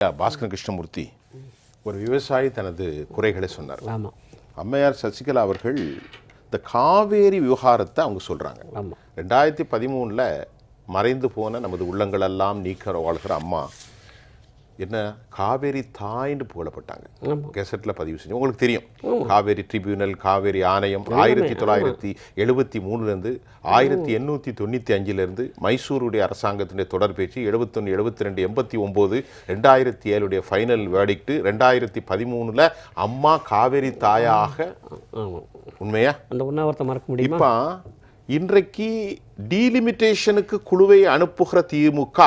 பாஸ்கரன் கிருஷ்ணமூர்த்தி ஒரு விவசாயி தனது குறைகளை சொன்னார். ஆமாம் அம்மையார் சசிகலா அவர்கள் இந்த காவேரி விவகாரத்தை அவங்க சொல்றாங்க. ஆமாம் ரெண்டாயிரத்தி பதிமூணுல மறைந்து போன நமது உள்ளங்களெல்லாம் நீக்க வாழ்கிற அம்மா என்ன? காவேரி தாய்ன்னு புகழப்பட்டாங்க. கெசட்டில் பதிவு செஞ்சு. உங்களுக்கு தெரியும். காவேரி ட்ரிபியூனல் காவேரி ஆணையம் ஆயிரத்தி தொள்ளாயிரத்தி எழுபத்தி மூணுலேருந்து ஆயிரத்தி எண்ணூற்றி தொண்ணூற்றி அஞ்சுலேருந்து மைசூருடைய அரசாங்கத்தினுடைய தொடர் பேச்சு எழுபத்தொன்று எழுபத்தி ரெண்டு எண்பத்தி ஒம்பது ரெண்டாயிரத்தி ஏழுடைய ஃபைனல் வேர்டிக்ட்டு ரெண்டாயிரத்தி பதிமூணில் அம்மா காவேரி தாயாக. உண்மையா? அந்த உண்ணாவிரத்தை மறக்க முடியுமா? இப்போ இன்றைக்கு டீலிமிட்டேஷனுக்கு குழுவை அனுப்புகிற திமுக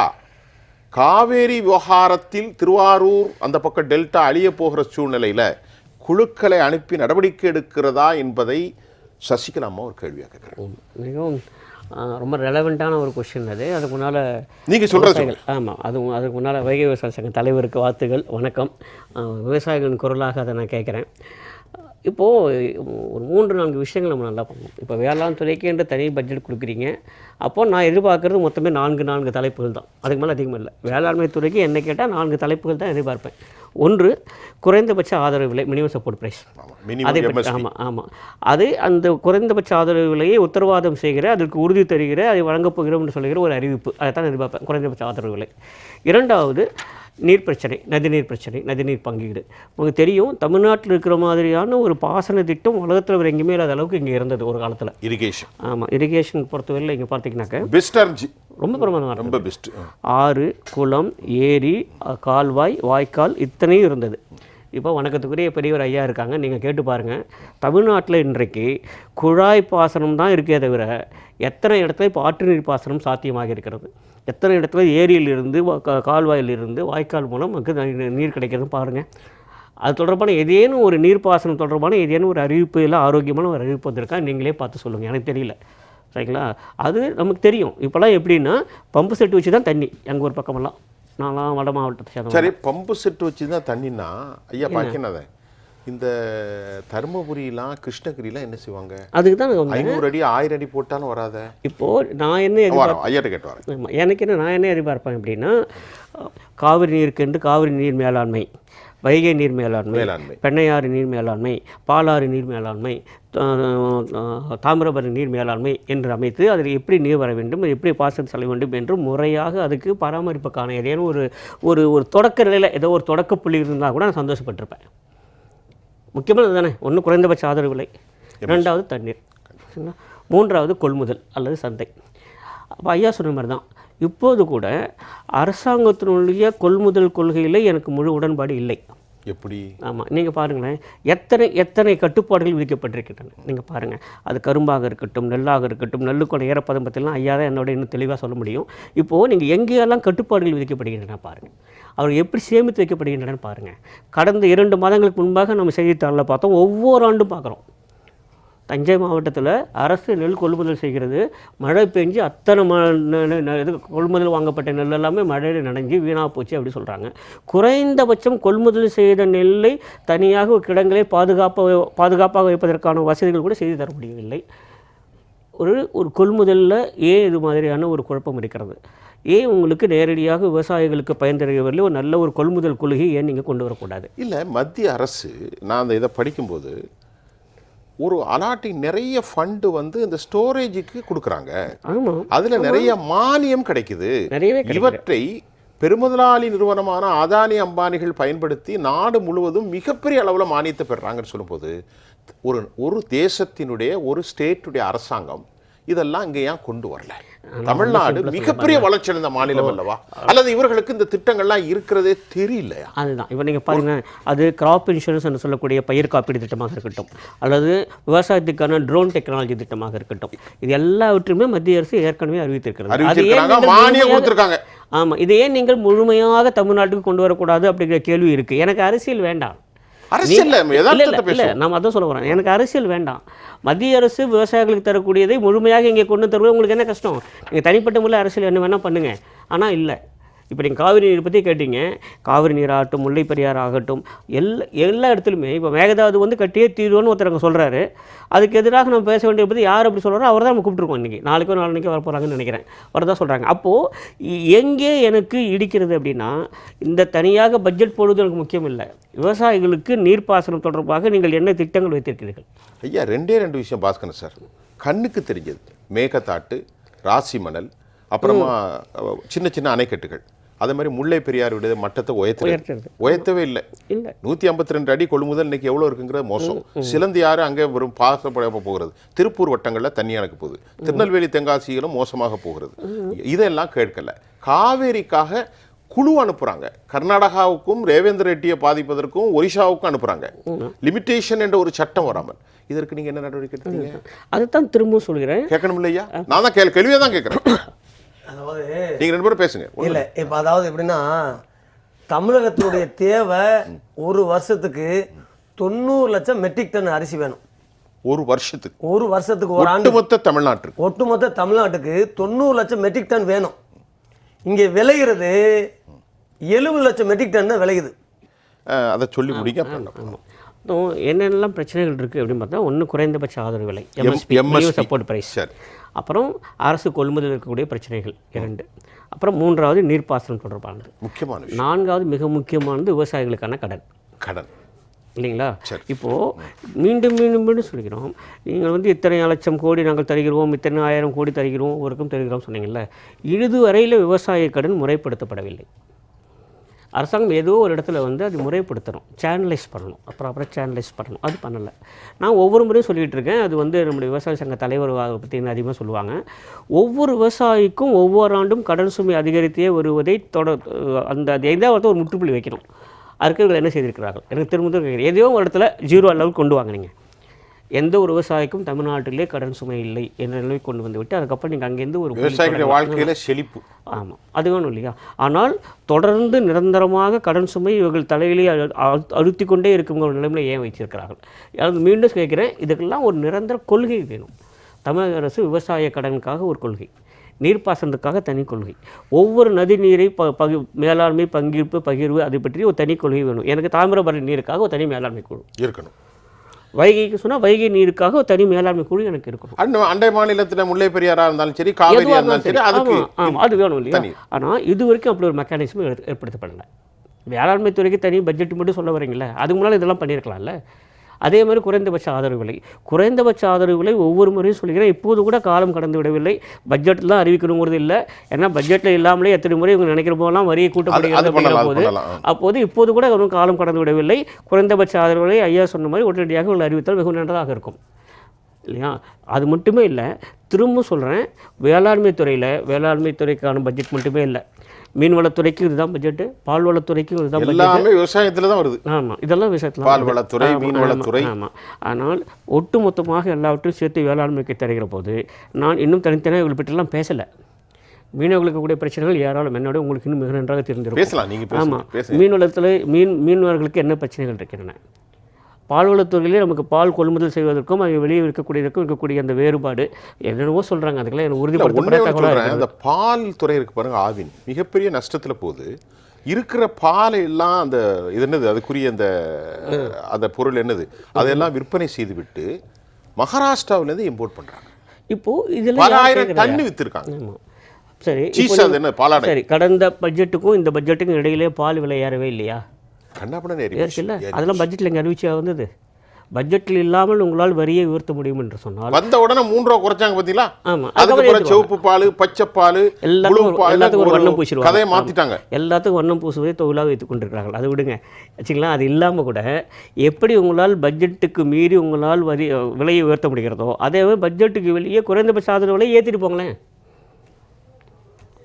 காவேரி விவகாரத்தில் திருவாரூர் அந்த பக்கம் டெல்டா அழிய போகிற சூழ்நிலையில் குழுக்களை அனுப்பி நடவடிக்கை எடுக்கிறதா என்பதை சசிகலா அம்மா ஒரு கேள்வியாக கேட்குறேன் மிகவும் ரொம்ப ரெலவெண்ட்டான ஒரு கொஷின் அது. அதுக்கு முன்னால் நீங்க சொல்றது சொல்லுங்க. ஆமாம் அது அதுக்கு முன்னால் வைகை விவசாய சங்க தலைவருக்கு வாழ்த்துகள் வணக்கம். விவசாயிகளின் குரலாக அதை நான் கேட்குறேன். இப்போது ஒரு மூன்று நான்கு விஷயங்கள் நம்ம நல்லா பண்ணணும். இப்போ வேளாண் துறைக்கு என்று தனி பட்ஜெட் கொடுக்குறீங்க. அப்போது நான் எதிர்பார்க்கறது மொத்தமே நான்கு நான்கு தலைப்புகள் தான். அதுக்கு மேலே அதிகமாக இல்லை. வேளாண்மை துறைக்கு என்ன கேட்டால் நான்கு தலைப்புகள் தான் எதிர்பார்ப்பேன். ஒன்று குறைந்தபட்ச ஆதரவு விலை மினிமம் சப்போர்ட் ப்ரைஸ் அதை ஆமாம் ஆமாம் அது அந்த குறைந்தபட்ச ஆதரவு விலையை உத்தரவாதம் செய்கிற அதற்கு உறுதி தருகிற அதை வழங்கப் போகிறோம் என்று சொல்கிற ஒரு அறிவிப்பு. அதை தான் எதிர்பார்ப்பேன் குறைந்தபட்ச ஆதரவு விலை. இரண்டாவது நீர் பிரச்சனை நதிநீர் பிரச்சனை நதிநீர் பங்கீடு. உங்களுக்கு தெரியும் தமிழ்நாட்டில் இருக்கிற மாதிரியான ஒரு பாசன திட்டம் உலகத்தில் வேறு எங்கேயுமே இல்லாத அளவுக்கு இங்கே இருந்தது ஒரு காலத்தில். இரிகேஷன் ஆமாம் இரிகேஷன் பொறுத்தவரையில் இங்கே பார்த்தீங்கன்னாக்க இருந்துச்சு ரொம்ப பிரமாதமாக ரொம்ப பெஸ்ட் ஆறு குளம் ஏரி கால்வாய் வாய்க்கால் இத்தனையும் இருந்தது. இப்போ வணக்கத்துக்குரிய பெரியவர் ஐயா இருக்காங்க நீங்கள் கேட்டு பாருங்கள் தமிழ்நாட்டில் இன்றைக்கு குழாய் பாசனம் தான் இருக்கே தவிர எத்தனை இடத்துல இப்போ ஆற்று நீர் பாசனம் சாத்தியமாக இருக்கிறது? எத்தனை இடத்துல ஏரியிலிருந்து கால்வாயிலிருந்து வாய்க்கால் மூலம் நமக்கு நீர் கிடைக்கிறது பாருங்கள் அது தொடர்பான ஏதேனும் ஒரு நீர்ப்பாசனம் தொடர்பான ஏதேனும் ஒரு அறிவிப்பு இல்லை ஆரோக்கியமான ஒரு அறிவிப்பு வந்திருக்கா? நீங்களே பார்த்து சொல்லுங்கள் எனக்கு தெரியல. சரிங்களா? அது நமக்கு தெரியும். இப்போல்லாம் எப்படின்னா பம்பு செட்டு வச்சு தான் தண்ணி. எங்கள் ஊர் பக்கமெல்லாம். நான்லாம் வட மாவட்டத்தை சேர்ந்தவன் சரி பம்பு செட்டு வச்சு தான் தண்ணினா ஐயா பாக்கினதை இந்த தருமபுரிலாம் கிருஷ்ணகிரிலாம் என்ன செய்வாங்க? அதுக்கு தான் ஐநூறு அடி ஆயிரம் அடி போட்டாலும் வராத? இப்போது நான் என்ன ஐயாட்ட கேட்டு வரேன். எனக்கு என்ன நான் என்ன எதிர்பார்ப்பேன் அப்படின்னா காவிரி நீருக்கென்று காவிரி நீர் மேலாண்மை. வைகை நீர் மேலாண்மை பெண்ணையாறு நீர் மேலாண்மை பாலாறு நீர் மேலாண்மை தாமிரபரணி நீர் மேலாண்மை என்று அமைத்து அதில் எப்படி நீர் வர வேண்டும் எப்படி பாசனம் செல்ல வேண்டும் என்று முறையாக அதுக்கு பராமரிப்புக்கான ஏதேனும் ஒரு ஒரு ஒரு தொடக்க நிலையில் ஏதோ ஒரு தொடக்க புள்ளி இருந்தால் கூட நான் சந்தோஷப்பட்டிருப்பேன். முக்கியமானது தானே ஒன்று குறைந்தபட்ச ஆதரவு விலை ரெண்டாவது தண்ணீர்? மூன்றாவது கொள்முதல் அல்லது சந்தை. அப்போ ஐயா சொன்ன மாதிரி தான் இப்போது கூட அரசாங்கத்தினுடைய கொள்முதல் கொள்கையில் எனக்கு முழு உடன்பாடு இல்லை. எப்படி? ஆமாம் நீங்கள் பாருங்களேன். எத்தனை எத்தனை கட்டுப்பாடுகள் விதிக்கப்பட்டிருக்கின்றன? நீங்கள் பாருங்கள் அது கரும்பாக இருக்கட்டும் நெல்லாக இருக்கட்டும் நெல்லுக்கோட ஈரப்பதம் பற்றிலாம் ஐயா தான் என்னோட இன்னும் தெளிவாக சொல்ல முடியும். இப்போது நீங்கள் எங்கேயெல்லாம் கட்டுப்பாடுகள் விதிக்கப்படுகின்றன பாருங்கள் அவர் எப்படி சேமித்து வைக்கப்படுகின்றன பாருங்கள் கடந்த இரண்டு மாதங்களுக்கு முன்பாக நம்ம செய்தித்தாளில் பார்த்தோம் ஒவ்வொரு ஆண்டும் பார்க்குறோம். தஞ்சை மாவட்டத்தில் அரசு நெல் கொள்முதல் செய்கிறது. மழை பெஞ்சு அத்தனை ம இது கொள்முதல் வாங்கப்பட்ட நெல் எல்லாமே மழையில் நனைஞ்சு வீணாக போச்சு அப்படி சொல்கிறாங்க குறைந்தபட்சம் கொள்முதல் செய்த நெல்லை தனியாக ஒரு கிடங்களை பாதுகாப்பாக பாதுகாப்பாக வைப்பதற்கான வசதிகள் கூட செய்து தர முடியவில்லை. ஒரு ஒரு கொள்முதலில் ஏன் இது மாதிரியான ஒரு குழப்பம் இருக்கிறது? ஏன் உங்களுக்கு நேரடியாக விவசாயிகளுக்கு பயன்தருகிறவர்கள் ஒரு நல்ல ஒரு கொள்முதல் கொள்கையை ஏன் நீங்கள் கொண்டு வரக்கூடாது? இல்லை மத்திய அரசு நான் அந்த இதை படிக்கும்போது ஒரு அலாட்டிங் நிறைய ஃபண்டு வந்து இந்த ஸ்டோரேஜுக்கு கொடுக்குறாங்க. அதுல நிறைய மானியம் கிடைக்குது. இவற்றை பெருமுதலாளி நிறுவனமான அதானி அம்பானிகள் பயன்படுத்தி நாடு முழுவதும் மிகப்பெரிய அளவில் மானியத்தை பெறுறாங்கன்னு சொல்லும்போது ஒரு ஒரு தேசத்தினுடைய ஒரு ஸ்டேட்டுடைய அரசாங்கம் இதெல்லாம் இங்க ஏன் கொண்டு வரல? தமிழ்நாடு மிகப்பெரிய வளர்ச்சி அடைந்த மாநிலம் அல்லவா? அல்லது இவர்களுக்கு இந்த திட்டங்கள்லாம் இருக்கிறதே தெரியலையா? அதுதான். இப்போ நீங்கள் பாருங்க அது கிராப் இன்சூரன்ஸ் என்று சொல்லக்கூடிய பயிர் காப்பீடு திட்டமாக இருக்கட்டும் அல்லது விவசாயத்துக்கான ட்ரோன் டெக்னாலஜி திட்டமாக இருக்கட்டும் இது எல்லாவற்றையுமே மத்திய அரசு ஏற்கனவே அறிவித்திருக்கிறது. அது ஏன் ஆமாம் இதை ஏன் நீங்கள் முழுமையாக தமிழ்நாட்டுக்கு கொண்டு வரக்கூடாது அப்படிங்கிற கேள்வி இருக்குது எனக்கு அரசியல் வேண்டாம். அரசியல் நான் அதான் சொல்ல வரேன் எனக்கு அரசியல் வேண்டாம். மத்திய அரசு விவசாயிகளுக்கு தரக்கூடியதை முழுமையாக இங்கே கொண்டு தருவது உங்களுக்கு என்ன கஷ்டம்? நீங்கள் தனிப்பட்ட முறையில் அரசியல் என்ன வேணால் பண்ணுங்க. ஆனால் இல்லை. இப்போ நீங்கள் காவிரி நீர் பற்றி கேட்டீங்க. காவிரி நீர் ஆகட்டும் முல்லை பெரியார் ஆகட்டும் எல்லா எல்லா இடத்துலையுமே இப்போ மேகதாது வந்து கட்டியே தீர்வுன்னு ஒருத்தர் அங்கே சொல்கிறாரு அதுக்கு எதிராக நம்ம பேச வேண்டிய பற்றி யார் அப்படி சொல்கிறாரோ அவர் தான் நம்ம கூப்பிட்டுருக்கோம் இன்றைக்கி நாளைக்கோ நாளைக்கு வர போகிறாங்கன்னு நினைக்கிறேன். அவர் தான் சொல்கிறாங்க அப்போது எங்கே எனக்கு இடிக்கிறது அப்படின்னா இந்த தனியாக பட்ஜெட் போடுவது எனக்கு முக்கியம் இல்லை. விவசாயிகளுக்கு நீர்ப்பாசனம் தொடர்பாக நீங்கள் என்ன திட்டங்கள் வைத்திருக்கிறீர்கள்? ஐயா ரெண்டே ரெண்டு விஷயம் பாஸ்கரன் சார். கண்ணுக்கு தெரிஞ்சது. மேகத்தாட்டு ராசி மணல் அப்புறமா சின்ன சின்ன அணைக்கட்டுகள். அதே மாதிரி முல்லை பெரியார் விட மட்டத்தை உயர்த்து. உயர்த்தவே இல்லை. இல்லை. நூற்றி ஐம்பத்தி ரெண்டு அடி கொள்முதல் இன்னைக்கு எவ்வளோ இருக்குங்கிறது மோசம். சிலந்தி ஆறு அங்கே வெறும் பாசப்பட போகிறது. திருப்பூர் வட்டங்களில் தண்ணி எனக்கு போகுது. திருநெல்வேலி தென்காசியிலும் மோசமாக போகிறது. இதெல்லாம் கேட்கல. காவேரிக்காக குழு அனுப்புறாங்க. கர்நாடகாவுக்கும் ரேவேந்திர ரெட்டியை பாதிப்பதற்கும் ஒரிஷாவுக்கும் அனுப்புறாங்க. லிமிட்டேஷன் என்ற ஒரு சட்டம் வராமல். இதற்கு நீங்க என்ன நடவடிக்கை எடுத்தீங்க? அதுதான் திரும்பவும் சொல்கிறேன். கேட்கணும் இல்லையா நான் தான் கேள்வி கேள்வியே தான் கேட்குறேன். அதாவது நீங்க ரெண்டு பேரும் பேசுங்க. இல்ல இப்ப அதாவது எப்படின்னா தமிழகத்தினுடைய தேவை ஒரு வருஷத்துக்கு தொண்ணூறு லட்சம் மெட்ரிக் டன் அரிசி வேணும். ஒரு வருஷத்துக்கு. ஒரு வருஷத்துக்கு ஒரு ஆண்டு. ஒட்டுமொத்த தமிழ்நாட்டுக்கு. ஒட்டுமொத்த தமிழ்நாட்டுக்கு தொண்ணூறு லட்சம் மெட்ரிக் டன் வேணும். இங்கே விளையிறது எழுபது லட்சம் மெட்ரிக் டன் தான் விளையுது. அதை சொல்லி முடிக்க என்னென்னலாம் பிரச்சனைகள் இருக்குது அப்படின்னு பார்த்தா ஒன்று குறைந்தபட்ச ஆதரவு விலை. எம்எஸ்பி. சப்போர்ட் ப்ரைஸ் சரி. அப்புறம் அரசு கொள்முதல் இருக்கக்கூடிய பிரச்சனைகள் இரண்டு. அப்புறம் மூன்றாவது நீர்ப்பாசனம் தொடர்பானது. முக்கியமான விஷயம். நான்காவது மிக முக்கியமானது விவசாயிகளுக்கான கடன். கடன். இல்லைங்களா? இப்போது மீண்டும் மீண்டும் மீண்டும் சொல்கிறோம் நீங்கள் வந்து இத்தனை லட்சம் கோடி நாங்கள் தருகிறோம் இத்தனை ஆயிரம் கோடி தருகிறோம் ஒருக்கும் தருகிறோம் சொன்னீங்கல்ல இதுவரையில் விவசாய கடன் முறைப்படுத்தப்படவில்லை. அரசாங்கம் ஏதோ ஒரு இடத்துல வந்து அது முறைப்படுத்தணும் சேனலைஸ் பண்ணணும் அப்புறம் அப்புறம் சேனலைஸ் பண்ணணும். அது பண்ணலை. நான் ஒவ்வொரு முறையும் சொல்லிகிட்டு இருக்கேன். அது வந்து நம்முடைய விவசாய சங்க தலைவர் அதை பற்றி அதிகமாக சொல்லுவாங்க. ஒவ்வொரு விவசாயிக்கும் ஒவ்வொரு ஆண்டும் கடன் சுமை அதிகரித்தே வருவதை தொடர் அந்த அது எதாவது ஒரு முற்றுப்புள்ளி வைக்கணும். அதுக்கு என்ன செய்திருக்கிறார்கள்? எனக்கு திரும்ப திரும்ப ஏதோ ஒரு இடத்துல ஜீரோ அளவுக்கு கொண்டு வாங்க நீங்கள் எந்த ஒரு விவசாயிக்கும் தமிழ்நாட்டிலே கடன் சுமை இல்லை என்ற நிலைமை கொண்டு வந்து விட்டு அதுக்கப்புறம் நீங்கள் அங்கேருந்து ஒரு விவசாயிகளுடைய வாழ்க்கையில செழிப்பு. ஆமாம் அது வேணும் இல்லையா? ஆனால் தொடர்ந்து நிரந்தரமாக கடன் சுமை இவர்கள் தலையிலே அழு- அழு- அழுத்திக் கொண்டே இருக்கும் ஒரு நிலைமையில் ஏன் வைச்சிருக்கிறார்கள் அது மீண்டும் கேட்குறேன் இதுக்கெல்லாம் ஒரு நிரந்தர கொள்கை வேணும். தமிழக அரசு விவசாய கடனுக்காக ஒரு கொள்கை நீர்ப்பாசனத்துக்காக தனி கொள்கை. ஒவ்வொரு நதி நீரை ப பகி மேலாண்மை பங்கீர்ப்பு பகிர்வு அதை பற்றி ஒரு தனி கொள்கை வேணும். எனக்கு தாமிரபரணி நீருக்காக ஒரு தனி மேலாண்மை குழு. இருக்கணும். வைகைக்கு சொன்னால் வைகை நீருக்காக தனி மேலாண்மை குழு எனக்கு இருக்கணும் அண்ட அண்டை மாநிலத்துல முல்லை பெரியாரா இருந்தாலும் சரி காவேரியா எதுவாக இருந்தாலும் சரி அதுக்கு ஆமாம் அது வேணும் இல்லையா. ஆனால் இது வரைக்கும் அப்படி ஒரு மெக்கானிசம் ஏற்படுத்தப்படலை. வேளாண்மை துறைக்கு தனி பட்ஜெட் மட்டும் சொல்ல வரீங்களே அதுக்கு முன்னால் இதெல்லாம் பண்ணியிருக்கலாம்ல அதே மாதிரி குறைந்தபட்ச ஆதரவு விலை. குறைந்தபட்ச ஆதரவு விலை ஒவ்வொரு முறையும் சொல்லிக்கிறேன் இப்போது கூட காலம் கடந்து விடவில்லை. பட்ஜெட்டில் தான் அறிவிக்கணுங்கிறது இல்லை. ஏன்னா பட்ஜெட்டில் இல்லாமலே எத்தனை முறை இவங்க நினைக்கிற போதெல்லாம் வரியை கூட்டப்படுகிறது போது அப்போது இப்போது கூட ஒன்றும் காலம் கடந்து விடவில்லை. குறைந்தபட்ச ஆதரவு விலை ஐயா சொன்ன மாதிரி உடனடியாக உள்ள அறிவித்தால் மிகவும் நன்றதாக இருக்கும். இல்லையா? அது மட்டுமே இல்லை. திரும்ப சொல்கிறேன் வேளாண்மை துறையில் வேளாண்மை துறைக்கான பட்ஜெட் மட்டுமே இல்லை. மீன்வளத்துறைக்கு இதுதான் பட்ஜெட்டு பால்வளத்துறைக்கு இதுதான் பட்ஜெட் எல்லாமே விவசாயத்துல தான் வருது. ஆமாம் இதெல்லாம் விஷயத்தில் பால்வளத்துறை மீன்வளத்துறை. ஆமாம் ஆனால் ஒட்டுமொத்தமாக எல்லாவற்றையும் சேர்த்து வேளாண்மைக்கு தருகிற போது நான் இன்னும் தனித்தனியாக இவங்களை பற்றிலாம் பேசலை. மீனவர்களுக்கு கூடிய பிரச்சனைகள் யாராலும் என்னோட உங்களுக்கு இன்னும் மிக நன்றாக தெரிஞ்சிருக்கும் ஆமாம் மீன்வளத்தில் மீன் மீனவர்களுக்கு என்ன பிரச்சனைகள் இருக்கின்றன? பால்வளத்துறையிலே நமக்கு பால் கொள்முதல் செய்வதற்கும் அது வெளியே இருக்கக்கூடியதற்கும் இருக்கக்கூடிய அந்த வேறுபாடு. என்னென்னவோ சொல்கிறாங்க அதுக்கெல்லாம் எனக்கு சொல்றேன். இந்த பால் துறை இருக்கு பாருங்க ஆவின். மிகப்பெரிய நஷ்டத்துல போகுது. இருக்கிற பாலை எல்லாம் அந்த இது என்னது? அதுக்குரிய அந்த அந்த பொருள் என்னது? அதெல்லாம் விற்பனை செய்து விட்டு மகாராஷ்டிராவிலேருந்து இம்போர்ட் பண்றாங்க. இப்போது இதில் ஆயிரம் டன் வித்திருக்காங்க. ஆமாம் சரி சரி கடந்த பட்ஜெட்டுக்கும் இந்த பட்ஜெட்டுக்கும் இடையிலே பால் விலை ஏறவே இல்லையா? கண்ணாப்படம் ஏறி ஏறிச்சுல்ல அதெல்லாம் பட்ஜெட்டில் இங்கே அறிவிச்சியாக வந்தது. பட்ஜெட்டில் இல்லாமல் உங்களால் வரியை உயர்த்த முடியும் என்று சொன்னால் வந்த உடனே மூன்று ரூபா குறைச்சாங்க பாத்தீங்களா? ஆமாம் அதுக்கப்புறம் சிவப்பு பால் பச்சை பால் எல்லாத்துக்கும் எல்லாத்துக்கும் வண்ணம் பூசிடுவாங்க. கதையை மாத்திட்டாங்க. எல்லாத்துக்கும் வண்ணம் பூசுவதை தொழிலாக வைத்துக் கொண்டிருக்கிறார்கள். அதை விடுங்க. வச்சுங்களா அது இல்லாமல் கூட எப்படி உங்களால் பட்ஜெட்டுக்கு மீறி உங்களால் வரி விலையை உயர்த்த முடிகிறதோ அதே பட்ஜெட்டுக்கு வெளியே குறைந்தபட்ச ஆதரவு விலையை ஏற்றிட்டு போங்களேன்.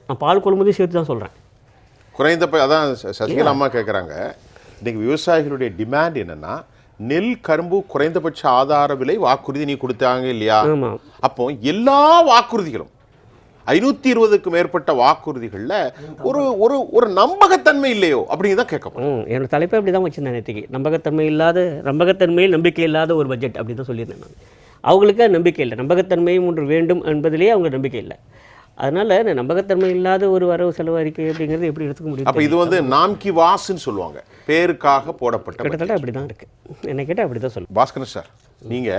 நான் பால் கொள்முதல் சேர்த்து தான் சொல்கிறேன் குறைந்த அதான் சசிகலா அம்மா கேட்குறாங்க இன்னைக்கு விவசாயிகளுடைய டிமாண்ட் என்னன்னா நெல் கரும்பு குறைந்தபட்ச ஆதார விலை வாக்குறுதி நீ கொடுத்தாங்க இல்லையா? அப்போ எல்லா வாக்குறுதிகளும் ஐநூத்தி இருபதுக்கும் மேற்பட்ட வாக்குறுதிகள்ல ஒரு ஒரு ஒரு நம்பகத்தன்மை இல்லையோ அப்படின்னு தான் கேட்கப்படும். என்னோட தலைப்பை அப்படி தான் வச்சிருந்தேன் நேற்றுக்கு நம்பகத்தன்மை இல்லாத நம்பகத்தன்மையில் நம்பிக்கை இல்லாத ஒரு பட்ஜெட் அப்படி தான் சொல்லியிருந்தேன் நான். அவங்களுக்கு நம்பிக்கை இல்லை. நம்பகத்தன்மையும் ஒன்று வேண்டும் என்பதிலேயே அவங்க நம்பிக்கை இல்லை. அதனால நம்பகத்தன்மை இல்லாத ஒரு வரவு செலவு அறிக்கை அப்படிங்கிறது எப்படி எடுத்துக்க முடியும் அப்ப இது வந்து நாம்கி வாஸ்ன்னு சொல்லுவாங்க. பேருக்காக போடப்பட்ட கிட்டத்தட்ட அப்படி தான் இருக்குது என்னை கேட்டால் அப்படி தான் சொல்லுவேன் பாஸ்கரன் சார் நீங்க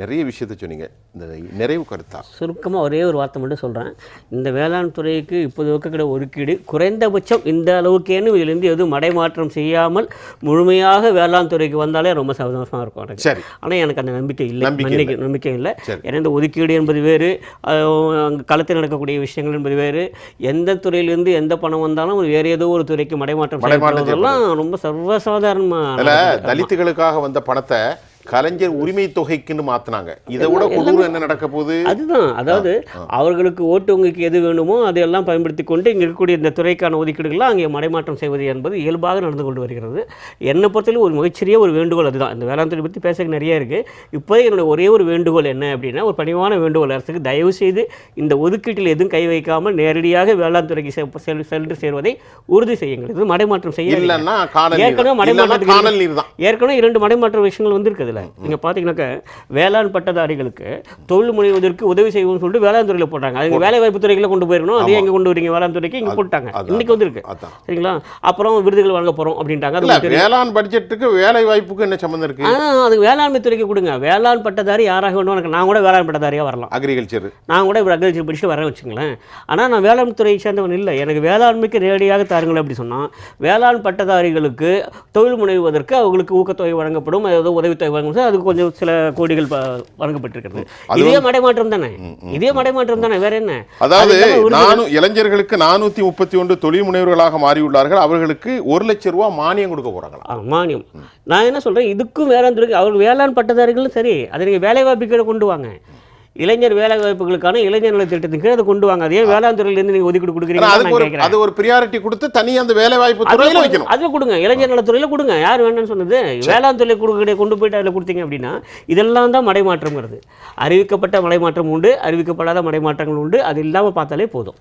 நிறைய விஷயத்தை சொன்னீங்க. இந்த நிறைவு கருத்தா? சுருக்கமாக ஒரே ஒரு வார்த்தை மட்டும் சொல்கிறேன் இந்த வேளாண் துறைக்கு இப்போது இருக்கக்கூடிய ஒதுக்கீடு குறைந்தபட்சம் இந்த அளவுக்கேன்னு இதிலிருந்து எதுவும் மடைமாற்றம் செய்யாமல் முழுமையாக வேளாண் துறைக்கு வந்தாலே ரொம்ப சந்தோஷமாக இருக்கும் எனக்கு. சரி. ஆனால் எனக்கு அந்த நம்பிக்கை இல்லை. நம்பிக்கை நம்பிக்கை இல்லை. ஏன்னா இந்த ஒதுக்கீடு என்பது வேறு. அங்கே களத்தில் நடக்கக்கூடிய விஷயங்கள் என்பது வேறு. எந்த துறையிலிருந்து எந்த பணம் வந்தாலும் வேறு ஏதோ ஒரு துறைக்கு மடைமாற்றம் செய்யப்படுவதெல்லாம் ரொம்ப சர்வசாதாரணமாக தலித்துகளுக்காக வந்த பணத்தை கலைஞர் உரிமை தொகைக்குன்னு மாத்துனாங்க. இதை விட கொடூரம் என்ன நடக்க போகுது? அதுதான். அதாவது அவர்களுக்கு ஓட்டு வங்கிக்கு எது வேணுமோ அதையெல்லாம் பயன்படுத்தி கொண்டு இங்கே இருக்கக்கூடிய இந்த துறைக்கான ஒதுக்கீடுகள்லாம் அங்கே மடைமாற்றம் செய்வது என்பது இயல்பாக நடந்து கொண்டு வருகிறது. என்னை பொறுத்தவரை ஒரு மிகச்சிறிய ஒரு வேண்டுகோள் அதுதான். இந்த வேளாண் துறை பற்றி பேச நிறைய இருக்குது இப்போதே என்னோட ஒரே ஒரு வேண்டுகோள் என்ன அப்படின்னா ஒரு பணிவான வேண்டுகோள் அரசுக்கு தயவு செய்து இந்த ஒதுக்கீட்டில் எதுவும் கை வைக்காமல் நேரடியாக வேளாண் துறைக்கு சென்று சேர்வதை உறுதி செய்யுங்கள். இது மடைமாற்றம் செய்ய ஏற்கனவே தான். ஏற்கனவே இரண்டு மடைமாற்ற விஷயங்கள் வந்திருக்குதுல நீங்க பாத்தீங்கன்னாக்க வேளாண் பட்டதாரிகளுக்கு தொழில் முனைவதற்கு உதவி செய்வோம்னு சொல்லிட்டு வேளாண் துறையில போட்டாங்க அது வேலை வாய்ப்பு துறைகளை கொண்டு போயிடணும் அதே எங்க கொண்டு வரீங்க? வேளாண் துறைக்கு இங்க போட்டாங்க. இன்னைக்கு வந்திருக்கு. சரிங்களா? அப்புறம் விருதுகள் வழங்க போறோம் அப்படின்ட்டாங்க. வேளாண் பட்ஜெட்டுக்கு வேலை வாய்ப்புக்கு என்ன சம்பந்தம் இருக்கு? அது வேளாண்மை துறைக்கு கொடுங்க. வேளாண் பட்டதாரி யாராக வேணும் எனக்கு நான் கூட வேளாண் பட்டதாரியா வரலாம். அக்ரிகல்ச்சர். நான் கூட இப்போ அக்ரிகல்ச்சர் படிச்சு வரேன் வச்சுங்களேன் ஆனால் நான் வேளாண் துறையை சேர்ந்தவன் இல்லை. எனக்கு வேளாண்மைக்கு நேரடியாக தாருங்கள் அப்படி சொன்னால் வேளாண் பட்டதாரிகளுக்கு தொழில் முனைவதற்கு அவங்களுக்கு ஊக்கத்தொகை வழங்கப்படும். ஏதோ உதவித்தொகை வழங்கப்படும் அதுக்கு கொஞ்சம் சில கோடிகள் வழங்கப்பட்டிருக்கிறது. இதே மடைமாற்றம் தானே? இதே மடைமாற்றம் தானே வேற என்ன? அதாவது நானு இளைஞர்களுக்கு நானூத்தி முப்பத்தி ஒன்று தொழில் முனைவர்களாக மாறியுள்ளார்கள். அவர்களுக்கு ஒரு லட்சம் ரூபாய் மானியம் கொடுக்க போறாங்களா? ஆ, மானியம். நான் என்ன சொல்றேன் இதுக்கும் வேளாண் துறைக்கு அவர்கள் வேளாண் பட்டதாரிகளும் சரி அதை நீங்கள் வேலை வாய்ப்பு கொண்டு வாங்க. இளைஞர் வேலை வாய்ப்புகளுக்கான இளைஞர் நல திட்டத்தின் கீழே அதை கொண்டு வாங்க. அதே வேளாண் துறையிலேருந்து நீங்கள் ஒதுக்கீடு கொடுக்குறீங்க அது ஒரு பிரியாரிட்டி கொடுத்து தனி அந்த வேலை வாய்ப்பு துறையில. வைக்கணும். அதுல கொடுங்க. இளைஞர் நலத்துறையில கொடுங்க. யார் வேணும்னு சொன்னது? வேளாண் துறை கொடுக்க கொண்டு போயிட்டு அதில் கொடுத்தீங்க அப்படின்னா இதெல்லாம் தான் மடைமாற்றம்ங்கிறது. அறிவிக்கப்பட்ட மடைமாற்றம் உண்டு. அறிவிக்கப்படாத மடைமாற்றங்கள் உண்டு. அது இல்லாமல் பார்த்தாலே போதும்.